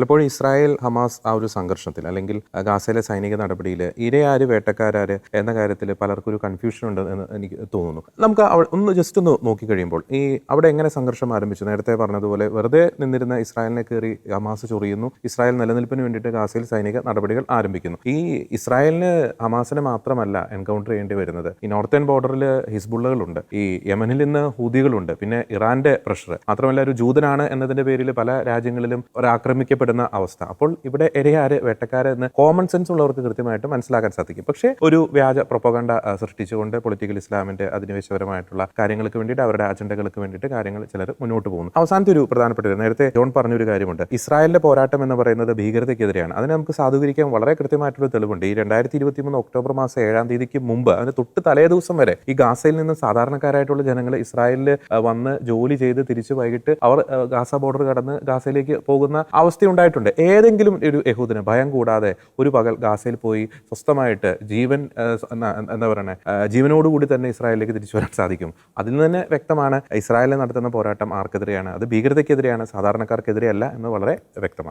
പലപ്പോഴും Israel Hamas ആ ഒരു സംഘർഷത്തിൽ അല്ലെങ്കിൽ ഗാസയിലെ സൈനിക നടപടിയിൽ ഇരയാര് വേട്ടക്കാരാര് എന്ന കാര്യത്തിൽ പലർക്കും ഒരു കൺഫ്യൂഷൻ ഉണ്ട് എന്ന് എനിക്ക് തോന്നുന്നു. നമുക്ക് ഒന്ന് ജസ്റ്റ് ഒന്ന് നോക്കിക്കഴിയുമ്പോൾ ഈ അവിടെ എങ്ങനെ സംഘർഷം ആരംഭിച്ചു? നേരത്തെ പറഞ്ഞതുപോലെ വെറുതെ നിന്നിരുന്ന ഇസ്രായേലിനെ കയറി ഹമാസ് ചൊറിയുന്നു. ഇസ്രായേൽ നിലനിൽപ്പിന് വേണ്ടിയിട്ട് ഗാസയിൽ സൈനിക നടപടികൾ ആരംഭിക്കുന്നു. ഈ ഇസ്രായേലിന് ഹമാസിനെ മാത്രമല്ല എൻകൗണ്ടർ ചെയ്യേണ്ടി വരുന്നത്. ഈ നോർത്തേൺ ബോർഡറിൽ ഹിസ്ബുള്ളകളുണ്ട്. ഈ യമനിൽ നിന്ന് ഹൂതികളുണ്ട്. പിന്നെ ഇറാന്റെ പ്രഷർ മാത്രമല്ല ഒരു ജൂതനാണ് എന്നതിന്റെ പേരിൽ പല രാജ്യങ്ങളിലും ഒരു ആക്രമിക്കപ്പെടുന്ന അവസ്ഥ. അപ്പോൾ ഇവിടെ ഇരയാര് വേട്ടക്കാര് എന്ന് കോമൺ സെൻസ് ഉള്ളവർക്ക് കൃത്യമായിട്ട് മനസ്സിലാക്കാൻ സാധിക്കും. പക്ഷേ ഒരു വ്യാജ പ്രൊപ്പഗണ്ട സൃഷ്ടിച്ചുകൊണ്ട് പൊളിറ്റിക്കൽ ഇസ്ലാമിന്റെ അധിനിവേശപരമായിട്ടുള്ള കാര്യങ്ങൾക്ക് വേണ്ടിയിട്ട് അവരുടെ അജണ്ടകൾക്ക് വേണ്ടിയിട്ട് കാര്യങ്ങൾ ചിലർ മുന്നോട്ട് പോകുന്നു. അവസാനത്തെ ഒരു പ്രധാനപ്പെട്ട നേരത്തെ ജോൺ പറഞ്ഞൊരു കാര്യമുണ്ട്. ഇസ്രായേലിന്റെ പോരാട്ടം എന്ന് പറയുന്നത് ഭീകരതയ്ക്കെതിരെയാണ്. അതിനെ നമുക്ക് സാധൂകരിക്കാൻ വളരെ കൃത്യമായിട്ടുള്ള തെളിവുണ്ട്. ഈ രണ്ടായിരത്തി ഇരുപത്തി മൂന്ന് ഒക്ടോബർ മാസം ഏഴാം തീയതിക്ക് മുമ്പ് അതിന് തൊട്ട് തലേ ദിവസം വരെ ഈ ഗാസയിൽ നിന്ന് സാധാരണക്കാരായിട്ടുള്ള ജനങ്ങൾ ഇസ്രായേലിൽ വന്ന് ജോലി ചെയ്ത് തിരിച്ച് വൈകിട്ട് അവർ ഗാസ ബോർഡർ കടന്ന് ഗാസയിലേക്ക് പോകുന്ന അവസ്ഥയുണ്ടായിട്ടുണ്ട് ഏതെങ്കിലും ഒരു യഹൂദിന് ഭയം കൂടാതെ ഒരു പകൽ ഗാസയിൽ പോയി സ്വസ്ഥമായിട്ട് ജീവൻ എന്താ പറയണേ ജീവനോടുകൂടി തന്നെ ഇസ്രായേലിലേക്ക് തിരിച്ചു വരാൻ സാധിക്കും. അതിൽ നിന്ന് തന്നെ വ്യക്തമാണ് ഇസ്രായേലിൽ നടത്തുന്ന പോരാട്ടം ആർക്കെതിരെയാണ്. അത് ഭീകരതയ്ക്കെതിരെയാണ് സാധാരണക്കാർക്കെതിരെയല്ല എന്ന് വളരെ വ്യക്തമാണ്.